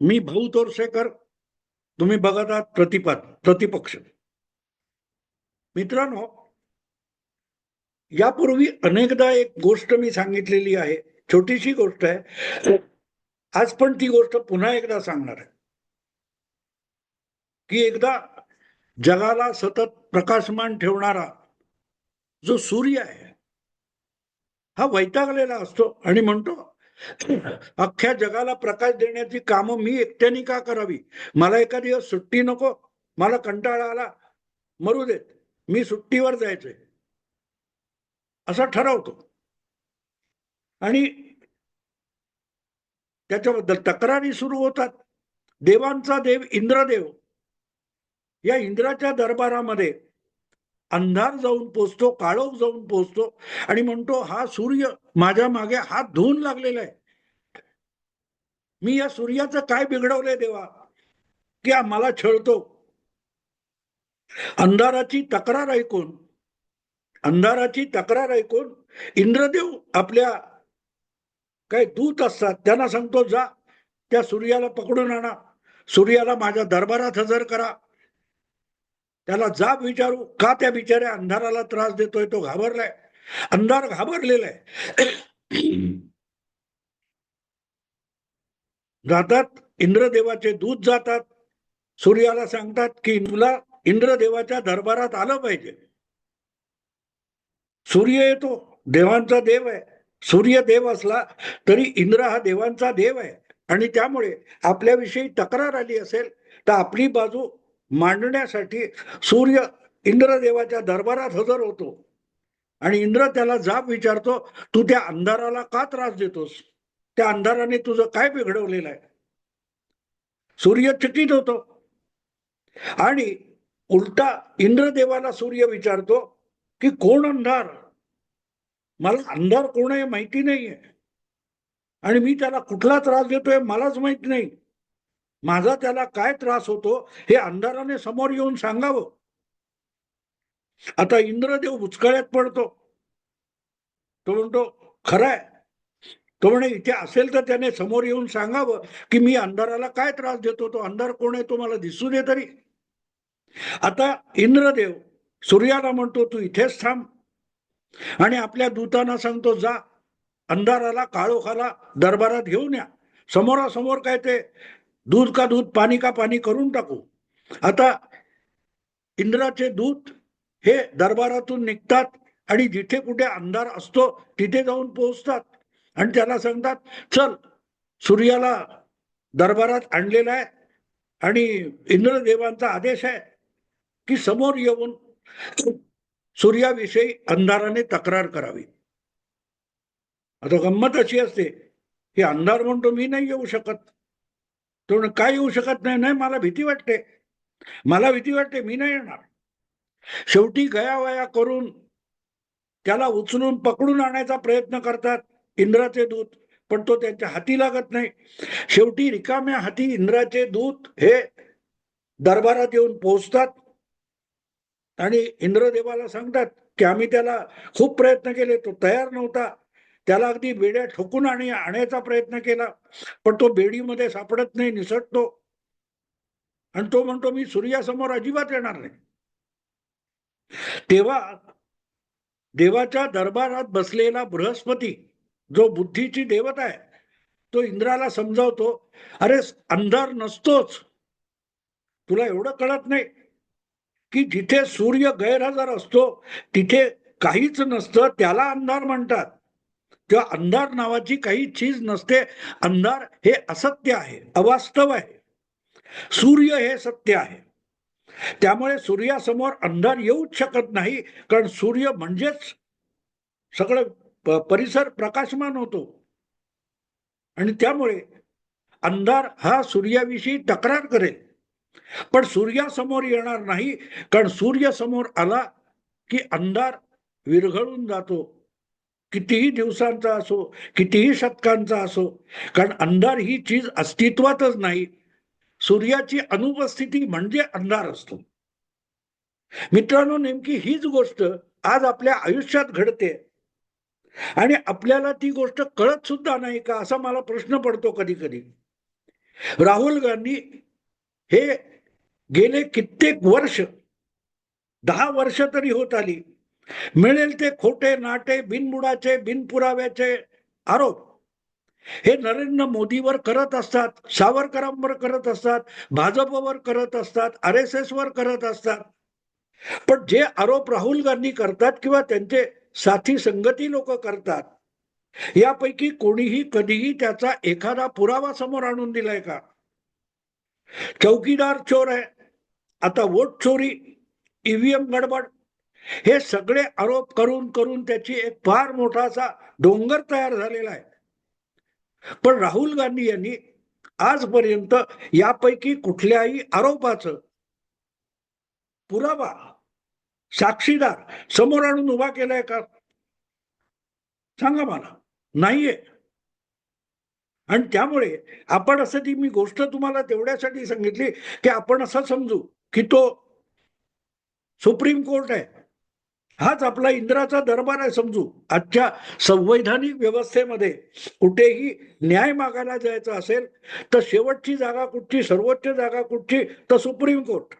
मी भाऊ तोरसेकर तुम्ही बघत आहात प्रतिपाद प्रतिपक्ष. मित्रांनो यापूर्वी अनेकदा एक गोष्ट मी सांगितलेली आहे छोटीशी गोष्ट आहे. आज पण ती गोष्ट पुन्हा एकदा सांगणार आहे. की एकदा जगाला सतत प्रकाशमान ठेवणारा जो सूर्य आहे हा वैतागलेला असतो आणि म्हणतो अख्ख्या जगाला प्रकाश देण्याची कामं मी एकट्याने का करावी? मला एका दिवस सुट्टी नको मला कंटाळा आला मरू देत. मी सुट्टीवर जायचंय. असं ठरवतो आणि त्याच्याबद्दल तक्रारी सुरू होतात. देवांचा देव इंद्रदेव. या इंद्राच्या दरबारामध्ये अंधार जाऊन पोचतो काळोख जाऊन पोचतो. आणि म्हणतो हा सूर्य माझ्या मागे हात धुवून लागलेला आहे. मी या सूर्याचं काय बिघडवलंय देवा? की मला छळतो? अंधाराची तक्रार ऐकून अंधाराची तक्रार ऐकून इंद्रदेव आपल्या काय दूत असतात त्यांना सांगतो जा त्या सूर्याला पकडून आणा. सूर्याला माझ्या दरबारात हजर करा. त्याला जाब विचारू. का त्या बिचाऱ्या अंधाराला त्रास देतोय? तो घाबरलाय. अंधार घाबरलेला आहे. जातात इंद्रदेवाचे दूत जातात. सूर्याला सांगतात की तुला इंद्रदेवाच्या दरबारात आलं पाहिजे. सूर्य येतो देवांचा देव आहे. सूर्य देव असला तरी इंद्र हा देवांचा देव आहे. आणि त्यामुळे आपल्याविषयी तक्रार आली असेल तर आपली बाजू मांडण्यासाठी सूर्य इंद्रदेवाच्या दरबारात हजर होतो. आणि इंद्र त्याला जाब विचारतो तू त्या अंधाराला का त्रास देतोस? त्या अंधाराने तुझं काय बिघडवलेलं आहे? सूर्य चकित होतो. आणि उलटा इंद्रदेवाला सूर्य विचारतो की कोण अंधार? मला अंधार कोण आहे माहिती नाहीये. आणि मी त्याला कुठला त्रास देतोय मलाच माहीत नाही. माझा त्याला काय त्रास होतो हे अंधाराने समोर येऊन सांगावं. आता इंद्रदेव उचकळ्यात पडतो. तो म्हणतो खरंय तो म्हणे इथे असेल तर त्याने समोर येऊन सांगावं की मी अंधाराला काय त्रास देतो? तो अंधार कोण आहे? तो मला दिसू दे तरी. आता इंद्रदेव सूर्याला म्हणतो तू इथेच थांब. आणि आपल्या दूतांना सांगतो जा अंधाराला काळोखाला दरबारात घेऊन या. समोरासमोर काय ते दूध का दूध पाणी का पाणी करून टाकू? आता इंद्राचे दूत हे दरबारातून निघतात आणि जिथे कुठे अंधार असतो तिथे जाऊन पोहोचतात. आणि त्याला सांगतात चल सूर्याला दरबारात आणलेला आहे आणि इंद्रदेवांचा आदेश आहे की समोर येऊन सूर्याविषयी अंधाराने तक्रार करावी. आता गंमत अशी असते की अंधार म्हणतो मी नाही येऊ शकत. तो काय येऊ शकत नाही? नाही मला भीती वाटते. मला भीती वाटते मी नाही येणार. शेवटी गयावया करून त्याला उचलून पकडून आणायचा प्रयत्न करतात. इंद्राचे दूत पण तो त्यांच्या हाती लागत नाही. शेवटी रिकाम्या हाती इंद्राचे दूत हे दरबारात येऊन पोहोचतात आणि इंद्रदेवाला सांगतात की आम्ही त्याला खूप प्रयत्न केले तो तयार नव्हता. त्याला अगदी बेड्या ठोकून आणि आणायचा प्रयत्न केला पण तो बेडीमध्ये सापडत नाही निसटतो. आणि तो म्हणतो मी सूर्यासमोर अजिबात येणार नाही. तेव्हा देवाच्या दरबारात बसलेला बृहस्पती जो बुद्धीची देवता आहे तो इंद्राला समजावतो अरे अंधार नसतोच. तुला एवढं कळत नाही की जिथे सूर्य गैरहजर असतो तिथे काहीच नसतं त्याला अंधार म्हणतात. तेव्हा अंधार नावाची काही चीज नसते. अंधार हे असत्य आहे अवास्तव आहे. सूर्य हे सत्य आहे. त्यामुळे सूर्यासमोर अंधार येऊच शकत नाही कारण सूर्य म्हणजेच सगळं परिसर प्रकाशमान होतो. आणि त्यामुळे अंधार हा सूर्याविषयी तक्रार करेल. पण सूर्यासमोर येणार नाही कारण सूर्य समोर आला की अंधार विरघळून जातो. कितीही दिवसांचा असो कितीही शतकांचा असो कारण अंधार ही चीज अस्तित्वातच नाही. सूर्याची अनुपस्थिती म्हणजे अंधार असतो. मित्रांनो नेमकी हीच गोष्ट आज आपल्या आयुष्यात घडते. आणि आपल्याला ती गोष्ट कळत सुद्धा नाही का? असा मला प्रश्न पडतो कधी कधी राहुल गांधी हे गेले कित्येक वर्ष दहा वर्ष तरी होत आली. मिळेल ते खोटे नाटे बिनबुडाचे बिनपुराव्याचे आरोप. हे नरेंद्र मोदीवर करत असतात सावरकरांवर करत असतात भाजपवर करत असतात आर एस एस वर करत असतात. पण जे आरोप राहुल गांधी करतात किंवा त्यांचे साथी संगती लोक करतात. यापैकी कोणीही कधीही त्याचा एखादा पुरावा समोर आणून दिलाय का? चौकीदार चोर आहे. आता वोट चोरी ईव्हीएम गडबड हे सगळे आरोप करून करून त्याची एक फार मोठासा डोंगर तयार झालेला आहे. पण राहुल गांधी यांनी आजपर्यंत यापैकी कुठल्याही आरोपाचं पुरावा साक्षीदार. समोर आणून उभा केलाय का? सांगा मला. नाहीये. आणि त्यामुळे आपण असं ती मी गोष्ट तुम्हाला तेवढ्यासाठी सांगितली की आपण असं समजू की तो सुप्रीम कोर्ट आहे. हाच आपला इंद्राचा दरबार आहे समजू. आजच्या संवैधानिक व्यवस्थेमध्ये कुठेही न्याय मागायला जायचं असेल तर शेवटची जागा कुठची सर्वोच्च जागा कुठची? तर सुप्रीम कोर्ट.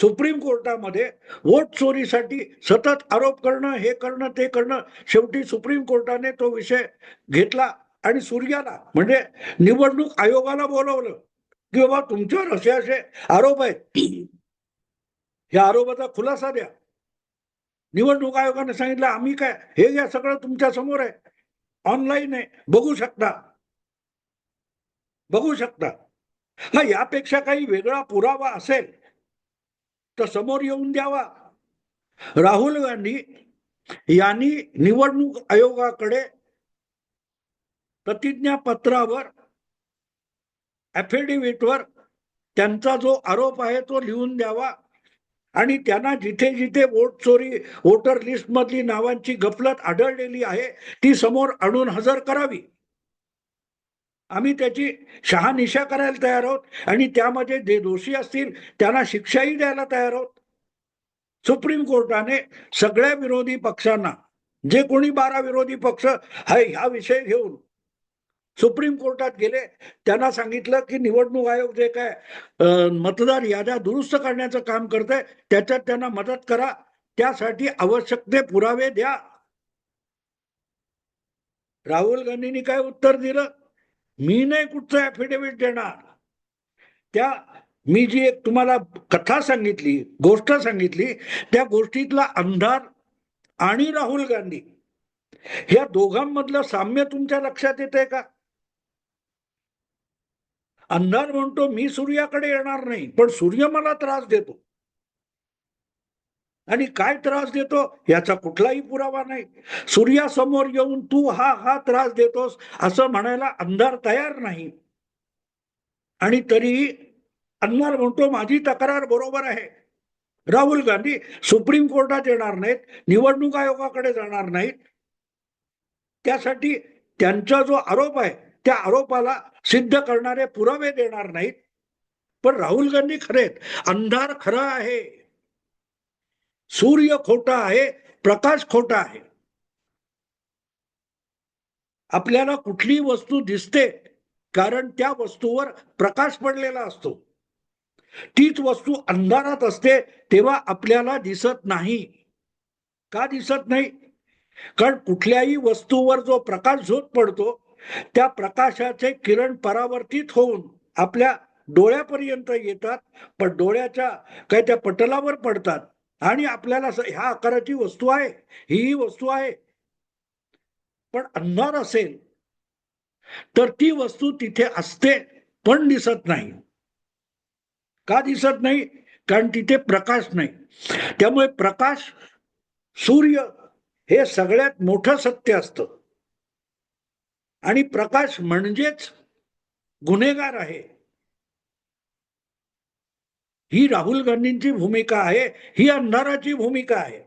सुप्रीम कोर्टामध्ये वोट चोरीसाठी सतत आरोप करणं हे करणं ते करणं शेवटी सुप्रीम कोर्टाने तो विषय घेतला आणि सूर्याला म्हणजे निवडणूक आयोगाला बोलवलं की बाबा तुमच्यावर असे असे आरोप आहेत. या आरोपाचा खुलासा द्या. निवडणूक आयोगाने सांगितलं आम्ही काय हे या सगळं तुमच्यासमोर आहे. ऑनलाईन आहे. बघू शकता. बघू शकता. हा यापेक्षा काही वेगळा पुरावा असेल तर समोर येऊन द्यावा. राहुल गांधी यांनी निवडणूक आयोगाकडे प्रतिज्ञापत्रावर ॲफिडेव्हिटवर त्यांचा जो आरोप आहे तो लिहून द्यावा आणि त्यांना जिथे जिथे वोट चोरी वोटर लिस्ट मधली नावांची गफलत आढळलेली आहे ती समोर आणून हजर करावी. आम्ही त्याची शहानिशा करायला तयार आहोत आणि त्यामध्ये जे दोषी असतील त्यांना शिक्षाही द्यायला तयार आहोत. सुप्रीम कोर्टाने सगळ्या विरोधी पक्षांना जे कोणी बारा विरोधी पक्ष हाय हा विषय घेऊन सुप्रीम कोर्टात गेले त्यांना सांगितलं की निवडणूक आयोग जे काय मतदार याद्या दुरुस्त करण्याचं काम करतंय त्याच्यात त्यांना मदत करा त्यासाठी आवश्यक ते पुरावे द्या. राहुल गांधींनी काय उत्तर दिलं? मी नाही कुठचं ऍफिडेव्हिट देणार. त्या मी जी एक तुम्हाला कथा सांगितली गोष्ट सांगितली त्या गोष्टीतला अंधार आणि राहुल गांधी या दोघांमधलं साम्य तुमच्या लक्षात येतंय का? अंधार म्हणतो मी सूर्याकडे येणार नाही पण सूर्य मला त्रास देतो. आणि काय त्रास देतो? याचा कुठलाही पुरावा नाही. सूर्यासमोर येऊन तू हा हा त्रास देतोस असं म्हणायला अंधार तयार नाही. आणि तरीही अंधार म्हणतो माझी तक्रार बरोबर आहे. राहुल गांधी सुप्रीम कोर्टात येणार नाहीत निवडणूक आयोगाकडे जाणार नाहीत. त्यासाठी त्यांचा जो आरोप आहे त्या आरोपाला सिद्ध करणारे पुरावे देणार नाहीत. पण राहुल गांधी खरेत अंधार खरा आहे. सूर्य खोटा आहे प्रकाश खोटा आहे. आपल्याला कुठली वस्तू दिसते कारण त्या वस्तूवर प्रकाश पडलेला असतो. तीच वस्तू अंधारात असते तेव्हा आपल्याला दिसत नाही. का दिसत नाही? कारण कुठल्याही वस्तूवर जो प्रकाश झोत पडतो त्या प्रकाशाचे किरण परावर्तित होऊन आपल्या डोळ्यापर्यंत येतात पण डोळ्याच्या काय त्या पटलावर पडतात. आणि आपल्याला ह्या आकाराची वस्तू आहे ही वस्तू आहे. पण अंधार असेल तर ती वस्तू तिथे असते पण दिसत नाही. का दिसत नाही? कारण तिथे प्रकाश नाही. त्यामुळे प्रकाश सूर्य हे सगळ्यात मोठं सत्य असतं. आणि प्रकाश म्हणजेच गुन्हेगार आहे. ही राहुल गांधींची भूमिका आहे ही अंधाराची भूमिका आहे.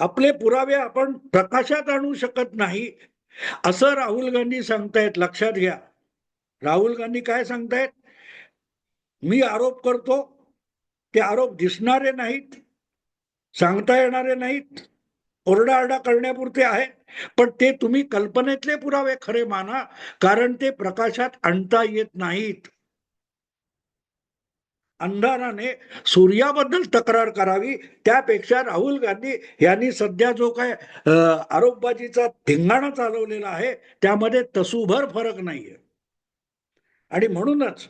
आपले पुरावे आपण प्रकाशात आणू शकत नाही असं राहुल गांधी सांगतायत लक्षात घ्या. राहुल गांधी काय सांगतायत? मी आरोप करतो ते आरोप दिसणारे नाहीत सांगता येणारे नाहीत ओरडाआरडा करण्यापुरते आहे पण ते तुम्ही कल्पनेतले पुरावे खरे माना कारण ते प्रकाशात आणता येत नाहीत. अंधाराने सूर्याबद्दल तक्रार करावी. त्यापेक्षा राहुल गांधी यांनी सध्या जो काय आरोपबाजीचा धिंगाणा चालवलेला आहे त्यामध्ये तसूभर फरक नाहीये. आणि म्हणूनच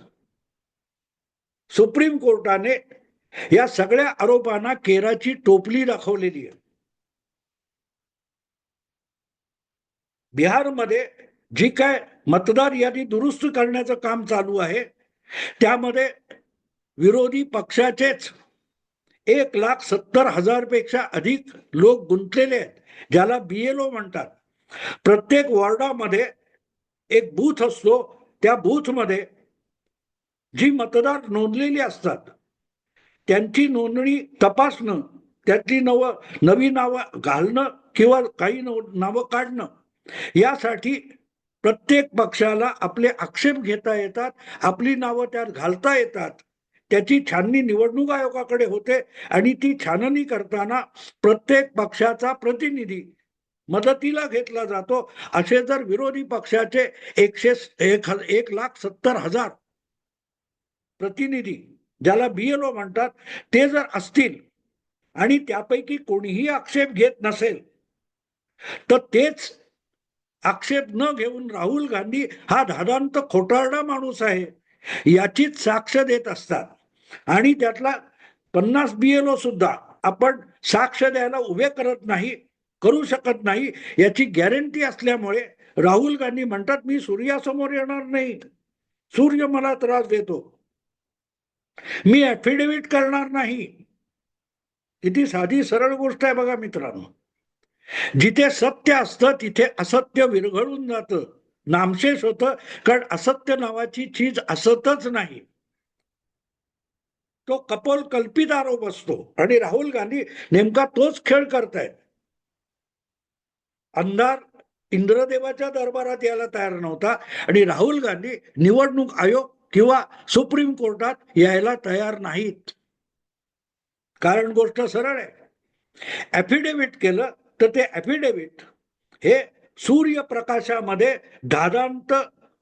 सुप्रीम कोर्टाने या सगळ्या आरोपांना केराची टोपली दाखवलेली आहे. बिहारमध्ये जी काय मतदार यादी दुरुस्त करण्याचं काम चालू आहे त्यामध्ये विरोधी पक्षाचेच एक लाख सत्तर हजारपेक्षा अधिक लोक गुंतलेले आहेत ज्याला बीएलओ म्हणतात. प्रत्येक वॉर्डामध्ये एक बूथ असतो. त्या बूथमध्ये जी मतदार नोंदलेली असतात त्यांची नोंदणी तपासणं त्यातली नव नवी नावं घालणं किंवा काही नव- नावं काढणं यासाठी प्रत्येक पक्षाला आपले आक्षेप घेता येतात आपली नावं त्यात घालता येतात. त्याची छाननी निवडणूक आयोगाकडे होते आणि ती छाननी करताना प्रत्येक पक्षाचा प्रतिनिधी मदतीला घेतला जातो. असे जर विरोधी पक्षाचे एकशे एक एक लाख सत्तर हजार प्रतिनिधी ज्याला बीएलओ म्हणतात ते जर असतील आणि त्यापैकी कोणीही आक्षेप घेत नसेल तर तेच आक्षेप न घेऊन राहुल गांधी हा धादांत खोटारडा माणूस आहे याचीच साक्ष देत असतात. आणि त्यातला पन्नास बीएलओ सुद्धा आपण साक्ष द्यायला उभे करत नाही करू शकत नाही याची गॅरंटी असल्यामुळे राहुल गांधी म्हणतात मी सूर्यासमोर येणार नाही सूर्य मला त्रास देतो. मी ऍफिडेव्हिट करणार नाही. किती साधी सरळ गोष्ट आहे बघा मित्रांनो. जिथे सत्य असतं तिथे असत्य विरघळून जातं. नामशेष होतं कारण असत्य नावाची चीज असतच नाही. तो कपोल कल्पित आरोप असतो आणि राहुल गांधी नेमका तोच खेळ करतायत. अंधार इंद्रदेवाच्या दरबारात यायला तयार नव्हता आणि राहुल गांधी निवडणूक आयोग किंवा सुप्रीम कोर्टात यायला तयार नाहीत. कारण गोष्ट सरळ आहे. ऍफिडेव्हिट केलं तर ते ऍफिडेव्हिट हे सूर्यप्रकाशामध्ये दादांत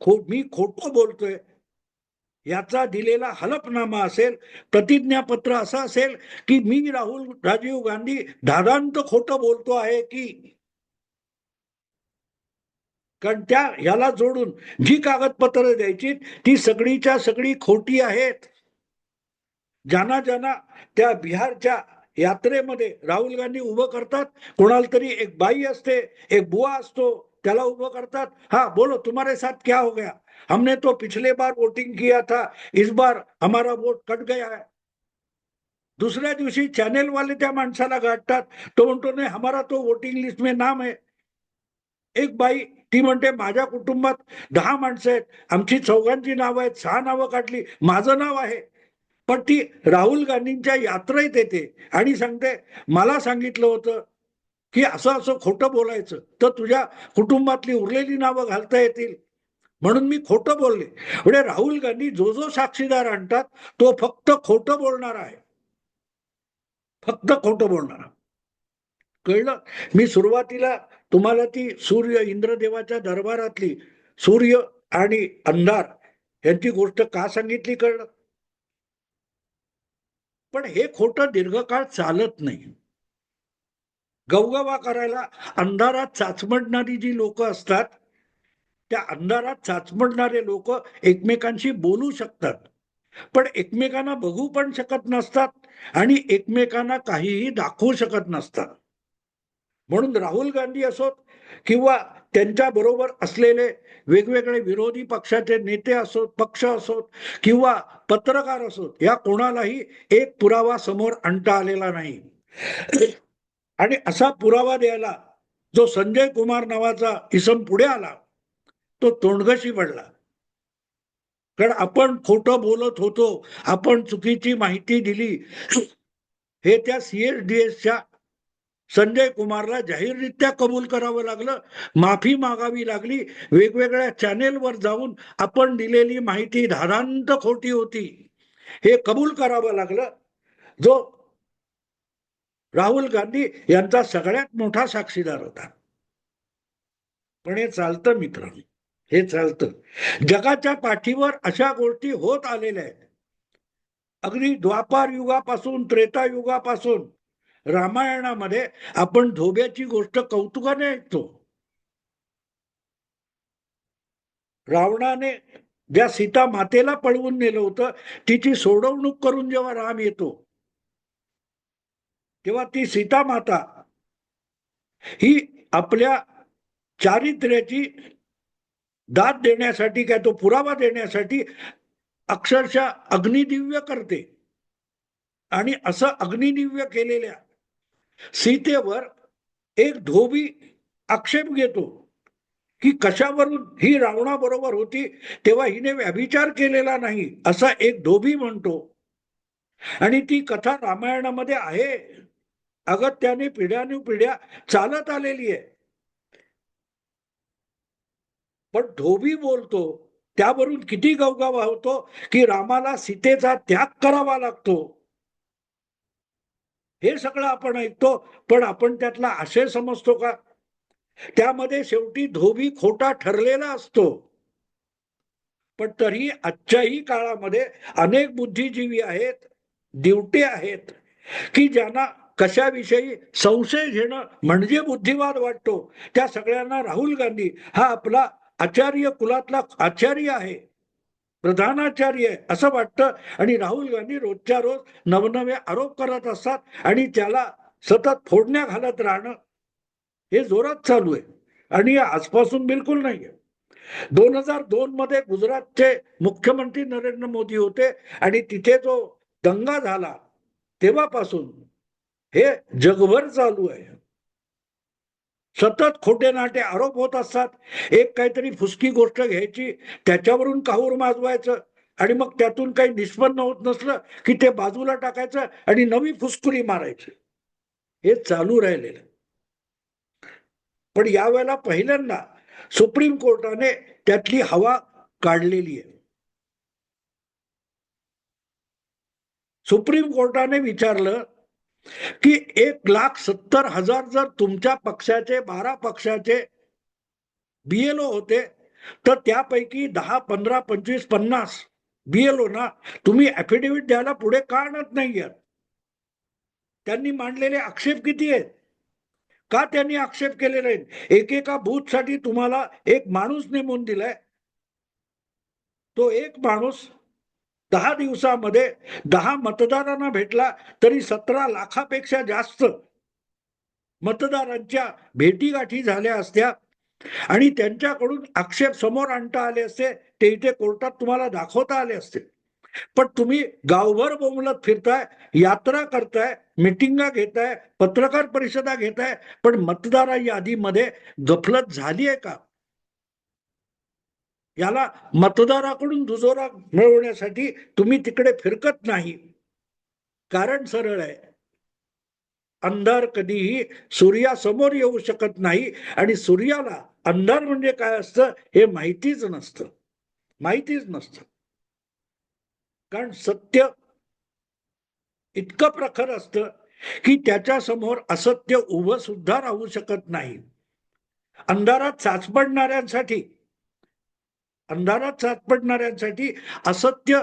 खो मी खोटं बोलतोय. याचा दिलेला हलफनामा असेल प्रतिज्ञापत्र असं असेल की मी राहुल राजीव गांधी दादांत खोट बोलतो आहे की? कारण त्या ह्याला जोडून जी कागदपत्र द्यायची ती सगळीच्या सगळी खोटी आहेत. ज्यांना ज्यांना त्या बिहारच्या यात्रेमध्ये राहुल गांधी उभं करतात कोणाला तरी एक बाई असते एक बुवा असतो त्याला उभं करतात. हा बोलो तुम्हारे साथ क्या हो गया? हमने तो पिछले बार वोटिंग किया था इस बार हमारा वोट कट गया है। दुसऱ्या दिवशी चॅनेल वाले त्या माणसाला गाठतात तो म्हणतो नाही हमारा तो वोटिंग लिस्ट में नाम आहे एक बाई ती म्हणते माझ्या कुटुंबात दहा माणसं आहेत आमची चौघांची नावं आहेत सहा नावं काढली माझं नाव आहे. पण ती राहुल गांधींच्या यात्रेत येते आणि सांगते मला सांगितलं होतं की असं असं खोटं बोलायचं तर तुझ्या कुटुंबातली उरलेली नावं घालता येतील. म्हणून मी खोटं बोलले. म्हणजे राहुल गांधी जो जो साक्षीदार आणतात तो फक्त खोटं बोलणार आहे. फक्त खोटं बोलणार कळलं? मी सुरुवातीला तुम्हाला ती सूर्य इंद्रदेवाच्या दरबारातली सूर्य आणि अंधार यांची गोष्ट का सांगितली कळलं? पण हे खोटं दीर्घकाळ चालत नाही. गवगवा करायला अंधारात चाचमडणारी जी लोक असतात त्या अंधारात चाचमडणारे लोक एकमेकांशी बोलू शकतात. पण एकमेकांना बघू पण शकत नसतात आणि एकमेकांना काहीही दाखवू शकत नसतात. म्हणून राहुल गांधी असोत किंवा त्यांच्या बरोबर असलेले वेगवेगळे विरोधी पक्षाचे नेते असोत पक्ष असोत किंवा पत्रकार असोत या कोणालाही एक पुरावा समोर आणता आलेला नाही. आणि असा पुरावा द्यायला जो संजय कुमार नावाचा इसम पुढे आला तो तोंडगशी पडला. कारण आपण खोटं बोलत होतो आपण चुकीची माहिती दिली. हे त्या सीएसडीएसच्या संजय कुमारला जाहीररित्या कबूल करावं लागलं. माफी मागावी लागली. वेगवेगळ्या चॅनेलवर जाऊन आपण दिलेली माहिती धारांत खोटी होती. हे कबूल करावं लागलं. जो राहुल गांधी यांचा सगळ्यात मोठा साक्षीदार होता. पण हे चालतं मित्रांनो. हे चालतं. जगाच्या पाठीवर अशा गोष्टी होत आलेल्या आहेत. अगदी द्वापार युगापासून त्रेता युगापासून रामायणामध्ये आपण धोब्याची गोष्ट कौतुकाने ऐकतो. रावणाने ज्या सीता मातेला पळवून नेलं होतं तिची सोडवणूक करून जेव्हा राम येतो तेव्हा ती सीता माता ही आपल्या चारित्र्याची दाद देण्यासाठी काय तो पुरावा देण्यासाठी अक्षरशः अग्निदिव्य करते. आणि असं अग्निदिव्य केलेल्या सीतेवर एक धोबी आक्षेप घेतो की कशावरून ही रावणाबरोबर होती तेव्हा हिने व्यभिचार केलेला नाही असा एक धोबी म्हणतो. आणि ती कथा रामायणामध्ये आहे. अगत्याने पिढ्यानुपिढ्या चालत आलेली आहे. पण धोबी बोलतो त्यावरून किती गवगावा होतो की रामाला सीतेचा त्याग करावा लागतो. हे सगळं आपण ऐकतो पण आपण त्यातला आशय समजतो का? त्यामध्ये शेवटी धोबी खोटा ठरलेला असतो. पण तरी आजच्याही काळामध्ये अनेक बुद्धिजीवी आहेत दिवटे आहेत की ज्यांना कशाविषयी संशय घेणं म्हणजे बुद्धिवाद वाटतो. त्या सगळ्यांना राहुल गांधी हा आपला आचार्य कुलातला आचार्य आहे. प्रधानाचार्य आहे असं वाटतं. आणि राहुल गांधी रोजच्या रोज नवनवे आरोप करत असतात आणि त्याला सतत फोडण्या घालत राहणं हे जोरात चालू आहे. आणि आजपासून बिलकुल नाही आहे दोन हजार दोन मध्ये गुजरातचे मुख्यमंत्री नरेंद्र मोदी होते आणि तिथे जो दंगा झाला तेव्हापासून हे जगभर चालू आहे. सतत खोटे नाटे आरोप होत असतात. एक काहीतरी फुसकी गोष्ट घ्यायची त्याच्यावरून काहूर माजवायचं आणि मग त्यातून काही निष्पन्न होत नसलं की ते बाजूला टाकायचं आणि नवी फुसकुरी मारायची. हे चालू राहिलेलं. पण यावेळेला पहिल्यांदा सुप्रीम कोर्टाने त्यातली हवा काढलेली आहे. सुप्रीम कोर्टाने विचारलं की एक लाख सत्तर हजार जर तुमच्या पक्षाचे बारा पक्षाचे बीएलओ होते तर त्यापैकी दहा पंधरा पंचवीस पन्नास बीएलओ ना तुम्ही ऍफिडेव्हिट द्यायला पुढे का आणत नाही त्यांनी मांडलेले आक्षेप किती आहेत? का त्यांनी आक्षेप केले नाहीत? एकेका बूथसाठी तुम्हाला एक माणूस नेमून दिलाय. तो एक माणूस दहा दिवसामध्ये दहा मतदारांना भेटला तरी सतरा लाखापेक्षा जास्त मतदारांच्या भेटीगाठी झाल्या असत्या. आणि त्यांच्याकडून आक्षेप समोर आणता आले असते ते इथे कोर्टात तुम्हाला दाखवता आले असते. पण तुम्ही गावभर बोंबलत फिरताय यात्रा करताय मिटिंगा घेताय पत्रकार परिषदा घेताय पण मतदार यादीमध्ये गफलत झाली आहे का? याला मतदाराकडून दुजोरा मिळवण्यासाठी तुम्ही तिकडे फिरकत नाही. कारण सरळ आहे. अंधार कधीही सूर्यासमोर येऊ शकत नाही आणि सूर्याला अंधार म्हणजे काय असतं हे माहितीच नसतं. माहितीच नसतं. कारण सत्य इतकं प्रखर असतं की त्याच्यासमोर असत्य उभं सुद्धा राहू शकत नाही. अंधारात साचपडणाऱ्यांसाठी अंधारात साचपडणाऱ्यांसाठी असत्य.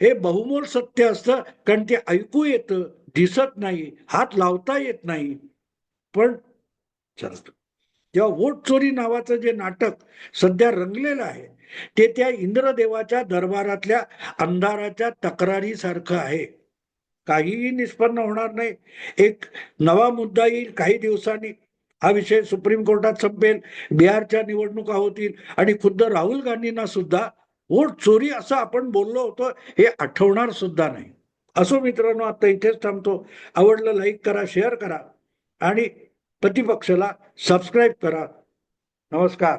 हे बहुमोल सत्य असतं. कारण ते ऐकू येतं दिसत नाही हात लावता येत नाही. पण चालतं तेव्हा वोट चोरी नावाचं जे नाटक सध्या रंगलेलं आहे ते त्या इंद्रदेवाच्या दरबारातल्या अंधाराच्या तक्रारीसारखं आहे. काहीही निष्पन्न होणार नाही. एक नवा मुद्दा येईल काही दिवसांनी. हा विषय सुप्रीम कोर्टात संपेल बिहारच्या निवडणुका होतील आणि खुद्द राहुल गांधींना सुद्धा वोट चोरी असं आपण बोललो होतो हे आठवणार सुद्धा नाही. असो मित्रांनो आता इथेच थांबतो. आवडलं लाईक करा शेअर करा आणि प्रतिपक्षाला सबस्क्राईब करा. नमस्कार.